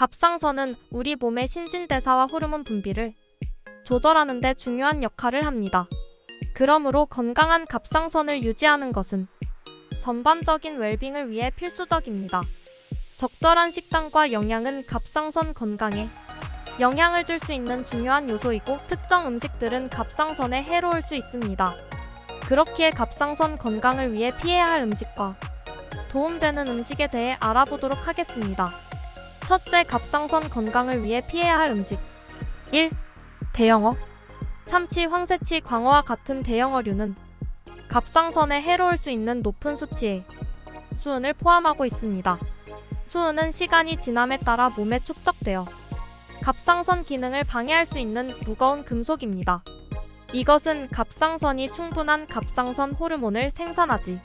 갑상선은 우리 몸의 신진대사와 호르몬 분비를 조절하는 데 중요한 역할을 합니다. 그러므로 건강한 갑상선을 유지하는 것은 전반적인 웰빙을 위해 필수적입니다. 적절한 식단과 영양은 갑상선 건강에 영향을 줄 수 있는 중요한 요소이고 특정 음식들은 갑상선에 해로울 수 있습니다. 그렇기에 갑상선 건강을 위해 피해야 할 음식과 도움되는 음식에 대해 알아보도록 하겠습니다. 첫째, 갑상선 건강을 위해 피해야 할 음식. 1. 대형어. 참치, 황새치, 광어와 같은 대형어류는 갑상선에 해로울 수 있는 높은 수치의 수은을 포함하고 있습니다. 수은은 시간이 지남에 따라 몸에 축적되어 갑상선 기능을 방해할 수 있는 무거운 금속입니다. 이것은 갑상선이 충분한 갑상선 호르몬을 생산하지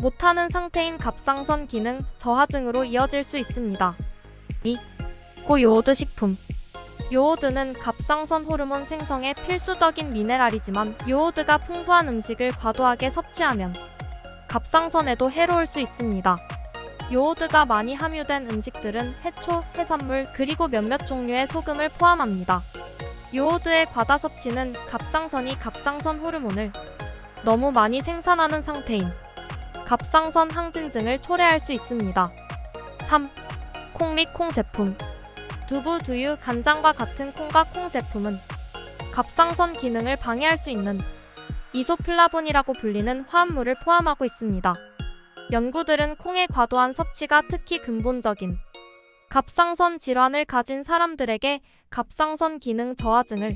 못하는 상태인 갑상선 기능 저하증으로 이어질 수 있습니다. 2. 고요오드 식품 요오드는 갑상선 호르몬 생성에 필수적인 미네랄이지만 요오드가 풍부한 음식을 과도하게 섭취하면 갑상선에도 해로울 수 있습니다. 요오드가 많이 함유된 음식들은 해초, 해산물, 그리고 몇몇 종류의 소금을 포함합니다. 요오드의 과다 섭취는 갑상선이 갑상선 호르몬을 너무 많이 생산하는 상태인 갑상선 항진증을 초래할 수 있습니다. 3. 콩 및 콩 제품 두부, 두유, 간장과 같은 콩과 콩 제품은 갑상선 기능을 방해할 수 있는 이소플라본이라고 불리는 화합물을 포함하고 있습니다. 연구들은 콩의 과도한 섭취가 특히 근본적인 갑상선 질환을 가진 사람들에게 갑상선 기능 저하증을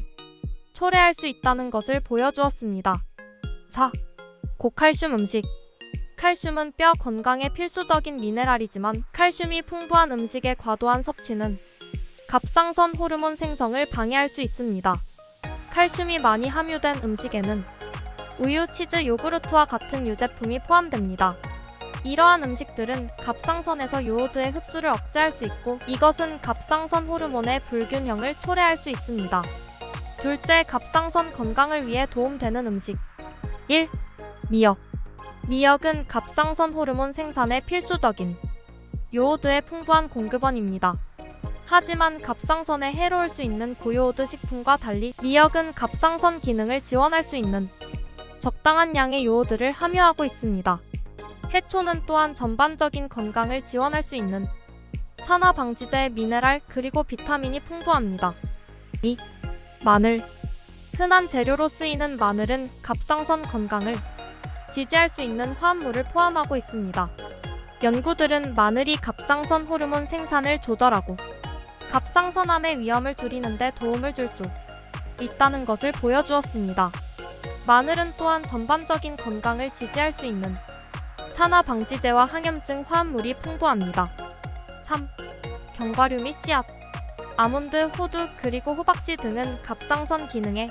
초래할 수 있다는 것을 보여주었습니다. 4. 고칼슘 음식 칼슘은 뼈 건강에 필수적인 미네랄이지만 칼슘이 풍부한 음식의 과도한 섭취는 갑상선 호르몬 생성을 방해할 수 있습니다. 칼슘이 많이 함유된 음식에는 우유, 치즈, 요구르트와 같은 유제품이 포함됩니다. 이러한 음식들은 갑상선에서 요오드의 흡수를 억제할 수 있고 이것은 갑상선 호르몬의 불균형을 초래할 수 있습니다. 둘째, 갑상선 건강을 위해 도움되는 음식 1. 미역 미역은 갑상선 호르몬 생산에 필수적인 요오드의 풍부한 공급원입니다. 하지만 갑상선에 해로울 수 있는 고요오드 식품과 달리 미역은 갑상선 기능을 지원할 수 있는 적당한 양의 요오드를 함유하고 있습니다. 해초는 또한 전반적인 건강을 지원할 수 있는 산화 방지제, 미네랄, 그리고 비타민이 풍부합니다. 2. 마늘 흔한 재료로 쓰이는 마늘은 갑상선 건강을 지지할 수 있는 화합물을 포함하고 있습니다. 연구들은 마늘이 갑상선 호르몬 생산을 조절하고 갑상선암의 위험을 줄이는 데 도움을 줄 수 있다는 것을 보여주었습니다. 마늘은 또한 전반적인 건강을 지지할 수 있는 산화 방지제와 항염증 화합물이 풍부합니다. 3. 견과류 및 씨앗 아몬드, 호두, 그리고 호박씨 등은 갑상선 기능에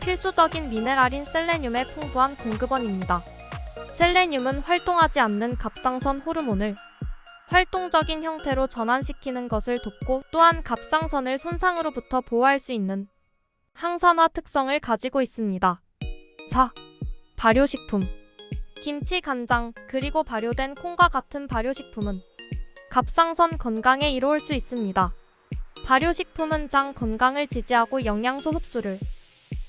필수적인 미네랄인 셀레늄의 풍부한 공급원입니다. 셀레늄은 활동하지 않는 갑상선 호르몬을 활동적인 형태로 전환시키는 것을 돕고 또한 갑상선을 손상으로부터 보호할 수 있는 항산화 특성을 가지고 있습니다. 4. 발효식품 김치, 간장, 그리고 발효된 콩과 같은 발효식품은 갑상선 건강에 이로울 수 있습니다. 발효식품은 장 건강을 지지하고 영양소 흡수를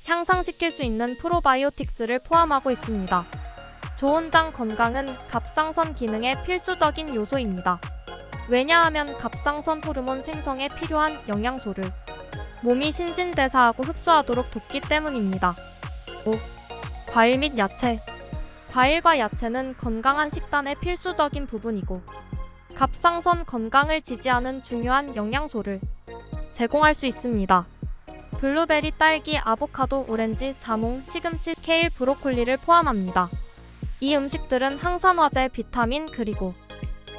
향상시킬 수 있는 프로바이오틱스를 포함하고 있습니다. 좋은 장 건강은 갑상선 기능의 필수적인 요소입니다. 왜냐하면 갑상선 호르몬 생성에 필요한 영양소를 몸이 신진대사하고 흡수하도록 돕기 때문입니다. 5. 과일 및 야채 과일과 야채는 건강한 식단의 필수적인 부분이고 갑상선 건강을 지지하는 중요한 영양소를 제공할 수 있습니다. 블루베리, 딸기, 아보카도, 오렌지, 자몽, 시금치, 케일, 브로콜리를 포함합니다. 이 음식들은 항산화제, 비타민, 그리고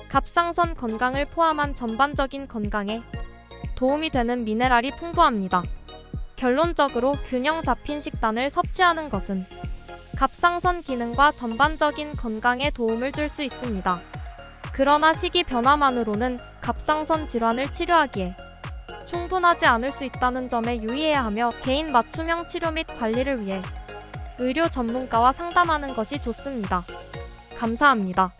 갑상선 건강을 포함한 전반적인 건강에 도움이 되는 미네랄이 풍부합니다. 결론적으로 균형 잡힌 식단을 섭취하는 것은 갑상선 기능과 전반적인 건강에 도움을 줄 수 있습니다. 그러나 식이 변화만으로는 갑상선 질환을 치료하기에 충분하지 않을 수 있다는 점에 유의해야 하며 개인 맞춤형 치료 및 관리를 위해 의료 전문가와 상담하는 것이 좋습니다. 감사합니다.